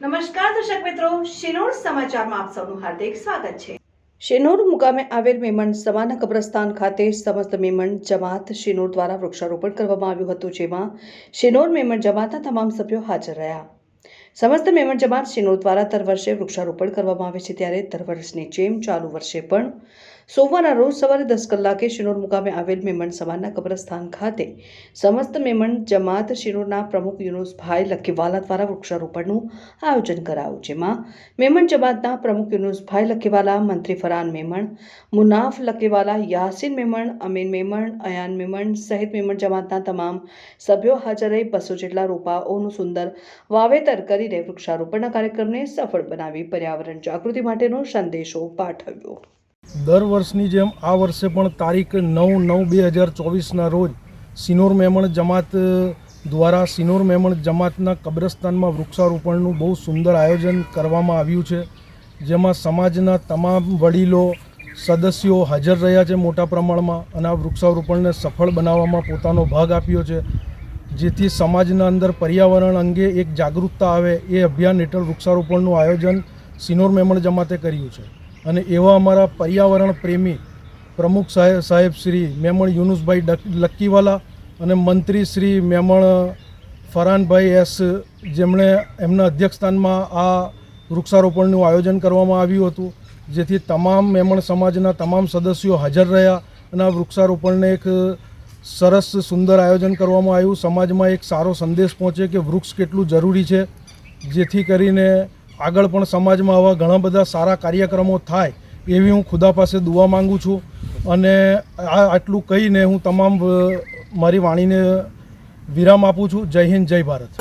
નમસ્કાર દર્શક મિત્રો શિનોર સમાચારમાં આપ સૌનું હાર્દિક સ્વાગત છે. શિનોર મુકામે આવેલ મેમણ સમાના કબ્રસ્તાન ખાતે સમસ્ત મેમણ જમાત શિનોર દ્વારા વૃક્ષારોપણ કરવામાં આવ્યું હતું, જેમાં શિનોર મેમણ જમાતના તમામ સભ્યો હાજર રહ્યા. સમસ્ત મેમણ જમાત શિનોર દ્વારા દર વર્ષે વૃક્ષારોપણ કરવામાં આવે છે ત્યારે દર વર્ષની જેમ ચાલુ વર્ષે પણ સોમવારના રોજ સવારે દસ કલાકે શિનોર મુકામે આવેલ મેમણ સમાજના કબ્રસ્તાન ખાતે સમસ્ત મેમણ જમાત શિનોરના પ્રમુખ યુનુસભાઈ લખીવાલા દ્વારા વૃક્ષારોપણનું આયોજન કરાયું. જેમાં મેમણ જમાતના પ્રમુખ યુનુસભાઈ લખીવાલા, મંત્રી ફરાન મેમણ, મુનાફ લખીવાલા, યાસીન મેમણ, અમીન મેમણ, અયાન મેમણ સહિત મેમણ જમાતના તમામ સભ્યો હાજર રહી બસો જેટલા રોપાઓનું સુંદર વાવેતર કરીને વૃક્ષારોપણના કાર્યક્રમને સફળ બનાવી પર્યાવરણ જાગૃતિ માટેનો સંદેશો પાઠવ્યો. દર વર્ષની જેમ આ વર્ષે પણ તારીખ નવ નવ બે હજાર ચોવીસના રોજ સિનોર મેમણ જમાત દ્વારા સિનોર મેમણ જમાતના કબ્રસ્તાનમાં વૃક્ષારોપણનું બહુ સુંદર આયોજન કરવામાં આવ્યું છે. જેમાં સમાજના તમામ વડીલો, સદસ્યો હાજર રહ્યા છે મોટા પ્રમાણમાં અને આ વૃક્ષારોપણને સફળ બનાવવામાં પોતાનો ભાગ આપ્યો છે. જેથી સમાજના અંદર પર્યાવરણ અંગે એક જાગૃતતા આવે એ અભિયાન હેઠળ વૃક્ષારોપણનું આયોજન સિનોર મેમણ જમાતે કર્યું છે. અને એવા અમારા પર્યાવરણ પ્રેમી પ્રમુખ સાહેબ સાહેબ શ્રી મેમણ યુનુસભાઈ લક્કીવાલા અને મંત્રી શ્રી મેમણ ફરાનભાઈ એસ જેમણે એમના અધ્યક્ષસ્થાનમાં આ વૃક્ષારોપણનું આયોજન કરવામાં આવ્યું હતું. જેથી તમામ મેમણ સમાજના તમામ સદસ્યો હાજર રહ્યા અને આ વૃક્ષારોપણને એક સરસ સુંદર આયોજન કરવામાં આવ્યું. સમાજમાં એક સારો સંદેશ પહોંચે કે વૃક્ષ કેટલું જરૂરી છે, જેથી કરીને આગળ પણ સમાજમાં આવા ઘણા બધા સારા કાર્યક્રમો થાય એવી હું ખુદા પાસે દુઆ માંગુ છું. અને આ આટલું કહીને હું તમામ મારી વાણીને વિરામ આપું છું. જય હિન્દ, જય ભારત.